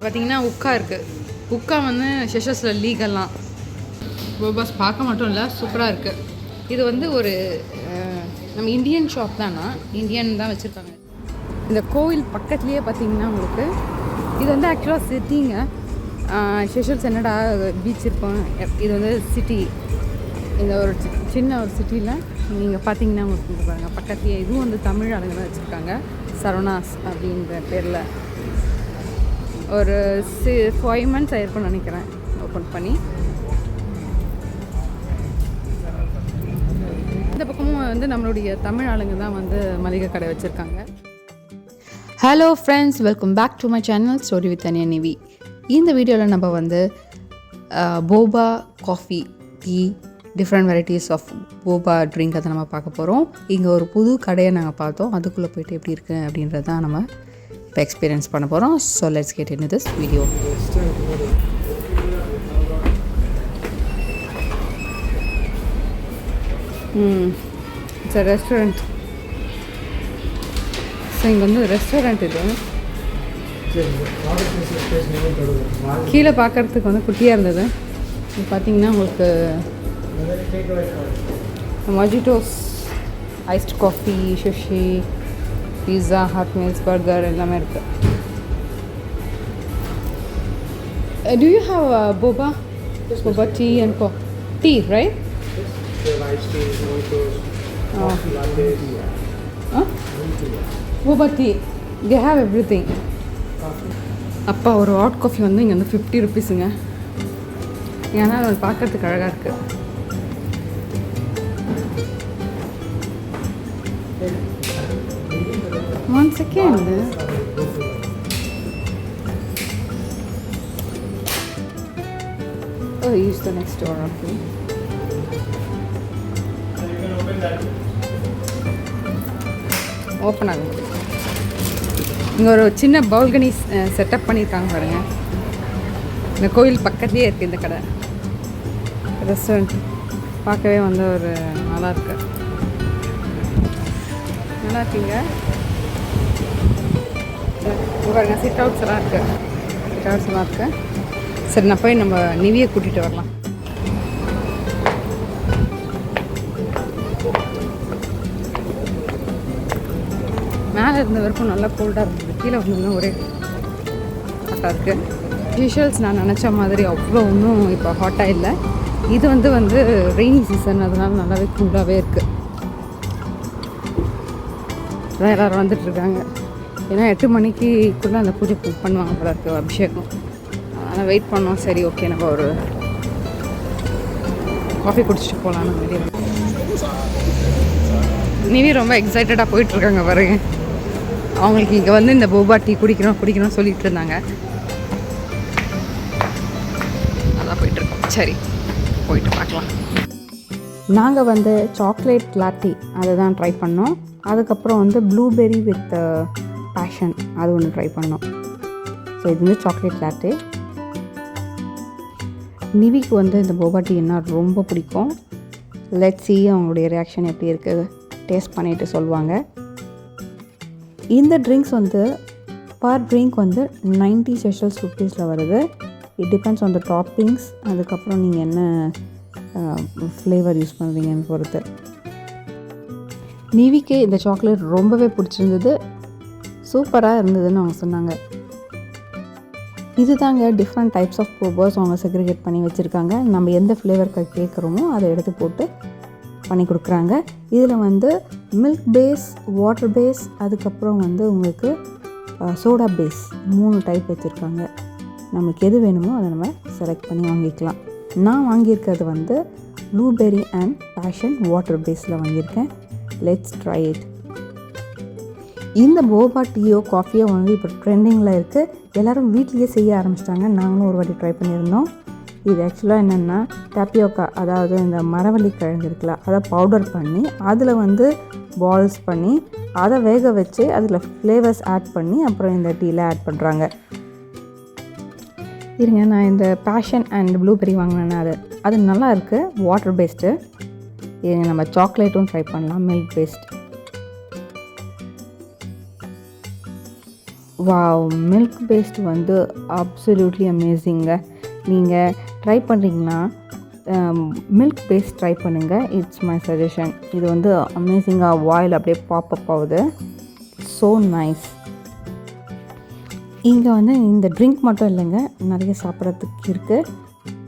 பார்த்தீங்கன்னா உக்கா இருக்குது உக்கா வந்து செஷஸில் லீகல்லாம். போபாஸ் பார்க்க மட்டும் இல்லை சூப்பராக இருக்குது இது வந்து ஒரு நம்ம இந்தியன் ஷாப் தானா? இந்தியன் தான் வச்சுருக்காங்க. இந்த கோவில் பக்கத்துலேயே பார்த்தீங்கன்னா உங்களுக்கு இது வந்து ஆக்சுவலாக சிட்டிங்க செஷல்ஸ் என்னடா பீச் இருக்கும். எப்- இது வந்து சிட்டி இந்த ஒரு சின்ன ஒரு சிட்டியில் நீங்கள் பார்த்தீங்கன்னா உங்களுக்கு இங்க பாருங்க. பக்கத்துலேயே இதுவும் வந்து தமிழ் ஆளுங்க தான் வச்சுருக்காங்க. சரவணாஸ் அப்படின்ற பேரில். ஒரு சி ஃபைவ் மந்த்ஸ் ஆயிருக்கும்னு நினைக்கிறேன் ஓப்பன் பண்ணி. இந்த பக்கமும் வந்து நம்மளுடைய தமிழ் ஆளுங்க தான் வந்து மளிகை கடை வச்சுருக்காங்க. Hello friends welcome back to my channel story with Aniya Nivi இந்த வீடியோவில் நம்ம வந்து boba coffee tea different varieties of boba drink அதை நம்ம பார்க்க போகிறோம் இங்கே ஒரு புது கடையை நாங்கள் பார்த்தோம். அதுக்குள்ளே போயிட்டு எப்படி இருக்குது அப்படின்றது தான் நம்ம இப்போ எக்ஸ்பீரியன்ஸ் பண்ண போகிறோம் so let's get in this video hmm it's restaurant so இங்கே வந்து ரெஸ்டாரண்ட் இது. கீழே பார்க்கறதுக்கு வந்து குட்டியாக இருந்தது. பார்த்தீங்கன்னா உங்களுக்கு mojitos iced coffee sushi pizza hot meals burger எல்லாமே இருக்குது do you have uh, boba? Boba tea and co tea right? Huh? boba tea. They have everything. அப்பா ஒரு ஹாட் காஃபி வந்து இங்கே வந்து ஃபிஃப்டி ருபீஸுங்க ஏன்னா அது பார்க்கறதுக்கு அழகாக இருக்குது one second Oh, use the next door, okay. Open ஆகும் இங்கே ஒரு சின்ன பால்கனி செட்டப் பண்ணியிருக்காங்க பாருங்க. இந்த கோயில் பக்கத்துலேயே இருக்குது இந்த கடை. ரெஸ்டாரண்ட் பார்க்கவே வந்து ஒரு நல்லா இருக்கு. நல்லா இருக்கீங்க? இங்க பாருங்க சிட் அவுட்ஸ் எல்லாம் இருக்கு. சிட் அவுட்ஸ் எல்லாம் இருக்கு. சரி நான் போய் நம்ம நிவியை கூட்டிகிட்டு வரலாம். மேலே இருந்த வரைக்கும் நல்லா கோல்டாக இருந்தது. கீழே வந்ததுன்னா ஒரே ஹாட்டாக இருக்குது யூஷுவல்ஸ் நான் நினச்ச மாதிரி அவ்வளோ ஒன்றும் இப்போ ஹாட்டாக இல்லை. இது வந்து வந்து ரெய்னி சீசன் அதனால நல்லாவே கூலாகவே இருக்குது அதான் எல்லோரும் வந்துட்டுருக்காங்க இருக்காங்க. ஏன்னா எட்டு மணிக்குள்ளே அந்த பூஜை பண்ணுவாங்க போல இருக்கு அபிஷேகம். அதனால் வெயிட் பண்ணோம். சரி ஓகே நம்ம ஒரு காஃபி குடிச்சிட்டு போகலான்னு வெளியே நிவி ரொம்ப எக்ஸைட்டடாக போயிட்டுருக்காங்க பாருங்க. அவங்களுக்கு இங்கே வந்து இந்த போபா டீ குடிக்கணும் குடிக்கணும் சொல்லிட்டு இருந்தாங்க. அதான் போயிட்டுருக்கோம் சரி போயிட்டு பார்க்கலாம். நாங்கள் வந்து சாக்லேட் லாட்டி அதை தான் ட்ரை பண்ணோம். அதுக்கப்புறம் வந்து ப்ளூபெர்ரி வித் பேஷன் அது ஒன்று ட்ரை பண்ணோம். ஸோ இது வந்து சாக்லேட் லாட்டு நிவிக்கு வந்து இந்த போபா டீ என்ன ரொம்ப பிடிக்கும். லெட் சி அவங்களுடைய ரியாக்ஷன் எப்படி இருக்குது டேஸ்ட் பண்ணிவிட்டு சொல்லுவாங்க. இந்த ட்ரிங்க்ஸ் வந்து பர் ட்ரிங்க் வந்து நைன்ட்டி ஸ்பெஷல்ஸ் ருப்பீஸில் வருது. It depends on the toppings அதுக்கப்புறம் நீங்கள் என்ன ஃப்ளேவர் யூஸ் பண்ணுறீங்கன்னு பொறுத்து. நிவிக்கு இந்த சாக்லேட் ரொம்பவே பிடிச்சிருந்தது. சூப்பராக இருந்ததுன்னு அவங்க சொன்னாங்க. இது தாங்க டிஃப்ரெண்ட் டைப்ஸ் ஆஃப் போபர்ஸ் அவங்க செக்ரிகேட் பண்ணி வச்சுருக்காங்க. நம்ம எந்த ஃப்ளேவருக்கு கேட்குறோமோ அதை எடுத்து போட்டு பண்ணி கொடுக்குறாங்க. இதில் வந்து மில்க் பேஸ் வாட்டர் பேஸ் அதுக்கப்புறம் வந்து உங்களுக்கு சோடா பேஸ் மூணு டைப் வச்சுருக்காங்க. நம்மளுக்கு எது வேணுமோ அதை நம்ம செலக்ட் பண்ணி வாங்கிக்கலாம். நான் வாங்கியிருக்கிறது வந்து blueberry and fashion water basil வாங்கியிருக்கேன். லெட்ஸ் ட்ரை இட் இந்த போபா டீயோ காஃபியோ வந்து இப்போ ட்ரெண்டிங்கில் இருக்குது எல்லோரும் வீட்லேயே செய்ய ஆரம்பிச்சிட்டாங்க. நாங்களும் ஒரு வாட்டி ட்ரை பண்ணியிருந்தோம். இது ஆக்சுவலாக என்னென்னா டேப்பியோக்கா அதாவது இந்த மரவள்ளி கிழங்கு இருக்குல்ல அதை பவுடர் பண்ணி அதில் வந்து பால்ஸ் பண்ணி அதை வேக வச்சு அதில் ஃப்ளேவர்ஸ் ஆட் பண்ணி அப்புறம் இந்த டீயில் ஆட் பண்ணுறாங்க இருங்க நான் இந்த பேஷன் அண்ட் ப்ளூபெரி வாங்கினேன்னா அது. அது நல்லா இருக்குது வாட்டர் பேஸ்ட்டு இருங்க நம்ம சாக்லேட்டும் ட்ரை பண்ணலாம் milk paste wow milk paste வந்து அப்சல்யூட்லி அமேசிங்க நீங்கள் ட்ரை பண்ணுறீங்கன்னா மில்க் பேஸ்ட் ட்ரை பண்ணுங்கள் இட்ஸ் மை சஜஷன் இது வந்து அமேசிங்காக வாயில் அப்படியே பாப்பப் ஆகுது. ஸோ நைஸ் இங்கே வந்து இந்த ட்ரிங்க் மட்டும் இல்லைங்க. நிறைய சாப்பிட்றதுக்கு இருக்குது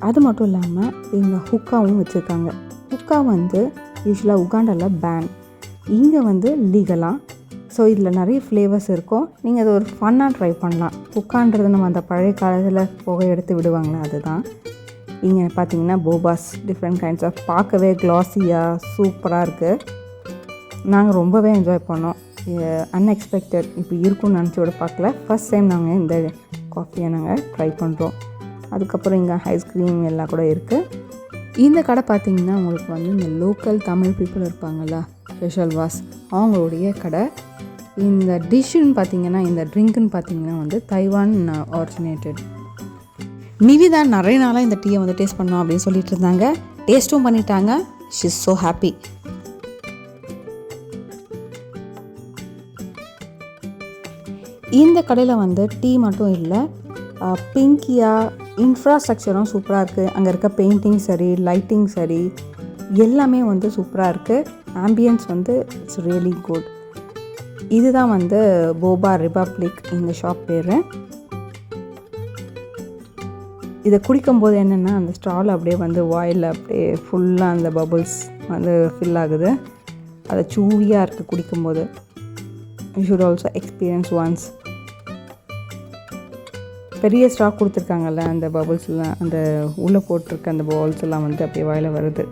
அது மட்டும் இல்லாமல் இங்கே ஹுக்காவும் வச்சுருக்காங்க. ஹுக்கா வந்து யூஸ்வலாக உகாண்டாவில் பேன் இங்கே வந்து லீகலாக ஸோ இதில் நிறைய ஃப்ளேவர்ஸ் இருக்கும். நீங்கள் அது ஒரு ஃபன்னாக ட்ரை பண்ணலாம். புக்கான்றது நம்ம அந்த பழைய காலத்தில் புகை எடுத்து விடுவாங்களே அதுதான். இங்கே பார்த்தீங்கன்னா போபாஸ் டிஃப்ரெண்ட் கைண்ட்ஸ் ஆஃப் பார்க்கவே க்ளாஸியாக சூப்பராக இருக்குது நாங்கள் ரொம்பவே என்ஜாய் பண்ணோம். அன்எக்ஸ்பெக்டட் இப்போ இருக்கும்னு நினச்சி விட பார்க்கல. ஃபஸ்ட் டைம் நாங்கள் இந்த காஃபியை நாங்கள் ட்ரை பண்ணுறோம் அதுக்கப்புறம் இங்கே ஐஸ்கிரீம் எல்லாம் கூட இருக்குது இந்த கடை பார்த்தீங்கன்னா உங்களுக்கு வந்து இந்த லோக்கல் தமிழ் பீப்புள் இருப்பாங்கள்ல ஸ்பெஷல் வாஸ் அவங்களுடைய கடை. இந்த டிஷ்ஷுன்னு பார்த்தீங்கன்னா இந்த ட்ரிங்க்குன்னு பார்த்தீங்கன்னா வந்து தைவான் ஆரிஜினேட்டட் நிவிதா நிறைய நாளாக இந்த டீயை வந்து டேஸ்ட் பண்ணோம் அப்படின்னு சொல்லிட்டு இருந்தாங்க. டேஸ்ட்டும் பண்ணிட்டாங்க. ஷிஸ் ஸோ ஹாப்பி இந்த கடையில் வந்து டீ மட்டும் இல்லை பிங்கியாக இன்ஃப்ராஸ்ட்ரக்சரும் சூப்பராக இருக்குது அங்கே இருக்க பெயிண்டிங் சரி லைட்டிங் சரி எல்லாமே வந்து சூப்பராக இருக்குது ஆம்பியன்ஸ் வந்து இட்ஸ் ரியலி குட் இதுதான் வந்து போபா ரிபப்ளிக் இந்த ஷாப் பேர். இதை குடிக்கும்போது என்னென்னா அந்த ஸ்டால் அப்படியே வந்து வாயில் அப்படியே ஃபுல்லாக அந்த பபுள்ஸ் வந்து ஃபில் ஆகுது. அதை சூவியாக இருக்குது குடிக்கும்போது. You should also experience once பெரிய ஸ்டாக் கொடுத்துருக்காங்கல்ல அந்த பபுள்ஸ்லாம் அந்த உள்ளே போட்டிருக்க அந்த பால்ஸ் எல்லாம் வந்து அப்படியே வாயில் வருது.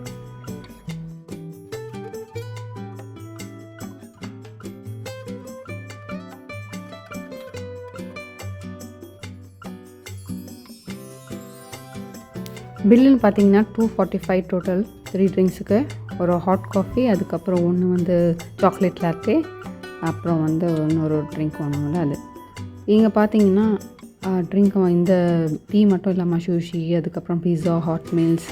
பில்லுன்னு பார்த்தீங்கன்னா two forty five total three ட்ரிங்க்ஸுக்கு ஒரு ஹாட் காஃபி அதுக்கப்புறம் ஒன்று வந்து சாக்லேட் லாத்தே அப்புறம் வந்து இன்னொரு ட்ரிங்க் வாங்கணும்ல அது. இங்கே பார்த்தீங்கன்னா ட்ரிங்க் இந்த டீ மட்டும் இல்லாமல் சூஷி அதுக்கப்புறம் பீஸா ஹாட் மீல்ஸ்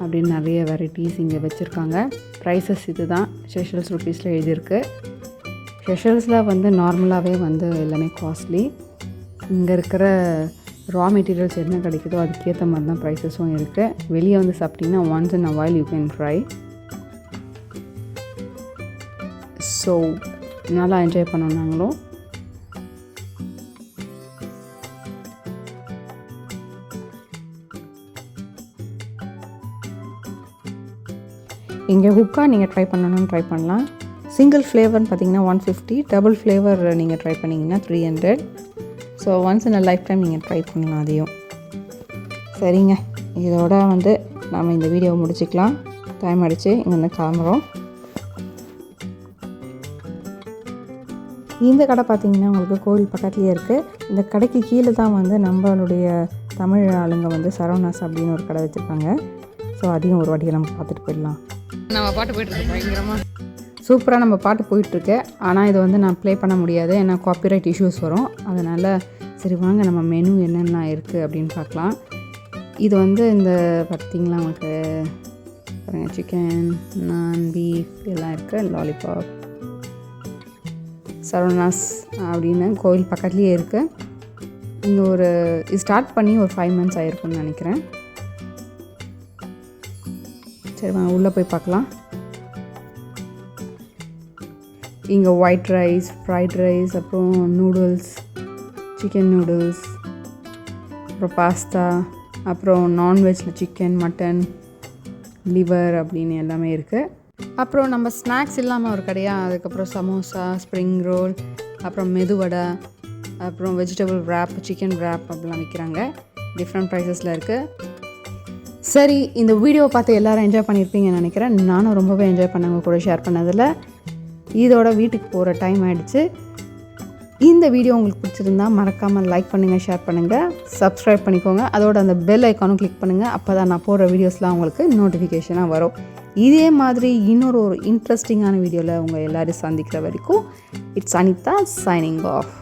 அப்படின்னு நிறைய வெரைட்டிஸ் இங்கே வச்சுருக்காங்க. ப்ரைஸஸ் இது தான் ஸ்பெஷல்ஸ் ருபீஸில் எழுதியிருக்கு. ஸ்பெஷல்ஸில் வந்து நார்மலாகவே வந்து எல்லாமே காஸ்ட்லி இங்கே இருக்கிற ரா மெட்டீரியல்ஸ் என்ன கிடைக்குதோ அதுக்கேற்ற மாதிரி தான் ப்ரைஸஸும் இருக்குது வெளியே வந்து சாப்பிட்டிங்கன்னா once and avail you can try so நல்லா என்ஜாய் பண்ணோம் நாங்களும். இங்கே ஹுக்கா நீங்கள் ட்ரை பண்ணணும்னு ட்ரை பண்ணலாம். சிங்கிள் ஃப்ளேவர்னு பார்த்தீங்கன்னா ஒன் ஃபிஃப்டி டபுள் ஃப்ளேவர் நீங்கள் ட்ரை பண்ணிங்கன்னா three hundred so once in a lifetime நீங்கள் ட்ரை பண்ணலாம் அதையும். சரிங்க. இதோட வந்து நாம் இந்த வீடியோவை முடிச்சுக்கலாம். டைம் அடித்து இங்கேருந்து கிளம்புறோம். இந்த கடை பார்த்தீங்கன்னா உங்களுக்கு கோவில் பக்கத்துலேயே இருக்குது இந்த கடைக்கு கீழே தான் வந்து நம்மளுடைய தமிழ் ஆளுங்க வந்து சரவணாஸ் அப்படின்னு ஒரு கடை வச்சுருக்காங்க. ஸோ அதையும் ஒரு வாட்டி நம்ம பார்த்துட்டு போயிடலாம். நம்ம பாட்டு போயிட்டு இருக்கு. பயங்கரமா. சூப்பராக நம்ம பாட்டு போயிட்டுருக்கு ஆனால் இது வந்து நான் ப்ளே பண்ண முடியாது. ஏன்னா காப்பிரைட் இஷ்யூஸ் வரும். அதனால் சரி வாங்க நம்ம மெனு என்னென்ன இருக்குது அப்படின்னு பார்க்கலாம். இது வந்து இந்த பார்த்திங்களா உங்களுக்கு? பாருங்கள் சிக்கன் நான் பீஃப் எல்லாம் இருக்குது லாலிபாப் சரவணாஸ் அப்படின்னு கோவில் பக்கத்துலேயே இருக்குது இங்கே ஒரு இது ஸ்டார்ட் பண்ணி ஒரு ஃபைவ் மந்த்ஸ் ஆகிருக்கும்னு நினைக்கிறேன். சரி வாங்க உள்ளே போய் பார்க்கலாம். இங்கே ஒயிட் ரைஸ் ஃப்ரைட் ரைஸ் அப்புறம் நூடுல்ஸ் சிக்கன் நூடுல்ஸ் அப்புறம் பாஸ்தா அப்புறம் நான்வெஜ்ஜில் சிக்கன் மட்டன் லிவர் அப்படின்னு எல்லாமே இருக்குது அப்புறம் நம்ம ஸ்நாக்ஸ் இல்லாமல் ஒரு கடையா அதுக்கப்புறம் சமோசா ஸ்ப்ரிங் ரோல் அப்புறம் மெதுவடை அப்புறம் வெஜிடபிள் ரேப் சிக்கன் ரேப் அப்படிலாம் விற்கிறாங்க டிஃப்ரெண்ட் ப்ரைஸஸில் இருக்குது சரி இந்த வீடியோவை பார்த்து எல்லாரும் என்ஜாய் பண்ணியிருப்பீங்கன்னு நினைக்கிறேன். நானும் ரொம்பவே என்ஜாய் பண்ணவங்க கூட ஷேர் பண்ணதில். இதோட வீட்டுக்கு போகிற டைம் ஆகிடுச்சு இந்த வீடியோ உங்களுக்கு பிடிச்சிருந்தா மறக்காமல் லைக் பண்ணுங்கள் ஷேர் பண்ணுங்கள் சப்ஸ்கிரைப் பண்ணிக்கோங்க. அதோட அந்த பெல் ஐக்கானும் கிளிக் பண்ணுங்கள் அப்போ தான் நான் போடுற வீடியோஸ்லாம் உங்களுக்கு நோட்டிஃபிகேஷனாக வரும். இதே மாதிரி இன்னொரு ஒரு இன்ட்ரெஸ்டிங்கான வீடியோவில் உங்கள் எல்லோரும் சந்திக்கிற வரைக்கும் இட்ஸ் அனிதா சைனிங் ஆஃப்